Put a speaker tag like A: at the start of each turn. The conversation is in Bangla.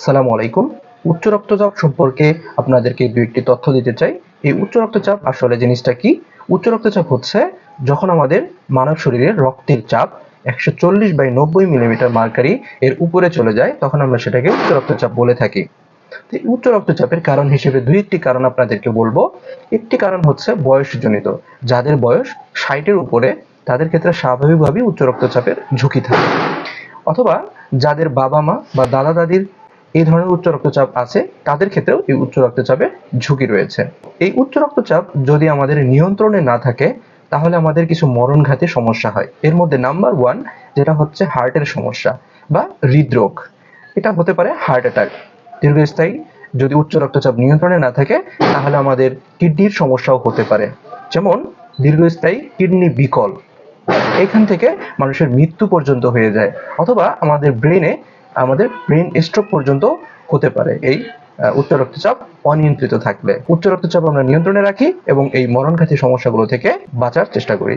A: সালামু আলাইকুম। উচ্চ রক্তচাপ সম্পর্কে আপনাদেরকে দু একটি তথ্য দিতে চাই। এই উচ্চ রক্তচাপ আসলে জিনিসটা কি? উচ্চ রক্তচাপ হচ্ছে যখন আমাদের মানব শরীরের রক্তের চাপ একশো চল্লিশ বাই নব্বই মিলিমিটার মার্কারি এর উপরে চলে যায়, তখন আমরা সেটাকে উচ্চ রক্তচাপ বলে থাকি। উচ্চ রক্তচাপের কারণ হিসেবে দুই একটি কারণ আপনাদেরকে বলব। একটি কারণ হচ্ছে বয়সজনিত। যাদের বয়স ষাটের উপরে, তাদের ক্ষেত্রে স্বাভাবিকভাবেই উচ্চ রক্তচাপের ঝুঁকি থাকে। অথবা যাদের বাবা মা বা দাদা দাদির এই ধরনের উচ্চ রক্তচাপ আছে, তাদের ক্ষেত্রেও এই উচ্চ রক্তচাপের ঝুঁকি রয়েছে। এই উচ্চ রক্তচাপ যদি আমাদের নিয়ন্ত্রণে না থাকে, তাহলে আমাদের কিছু মরণঘাতী সমস্যা হয়। এর মধ্যে নাম্বার ওয়ান যেটা হচ্ছে হার্টের সমস্যা বা হৃদরোগ। এটা হতে পারে হার্ট অ্যাটাক। দীর্ঘস্থায়ী যদি উচ্চ রক্তচাপ নিয়ন্ত্রণে না থাকে, তাহলে আমাদের কিডনির সমস্যাও হতে পারে। যেমন দীর্ঘস্থায়ী কিডনি বিকল। এখান থেকে মানুষের মৃত্যু পর্যন্ত হয়ে যায়। অথবা আমাদের ব্রেনে আমাদের ব্রেন স্ট্রোক পর্যন্ত হতে পারে। এই উচ্চ রক্তচাপ অনিয়ন্ত্রিত থাকলে। উচ্চ রক্তচাপ আমরা নিয়ন্ত্রণে রাখি এবং এই মরণঘাতী সমস্যাগুলো থেকে বাঁচার চেষ্টা করি।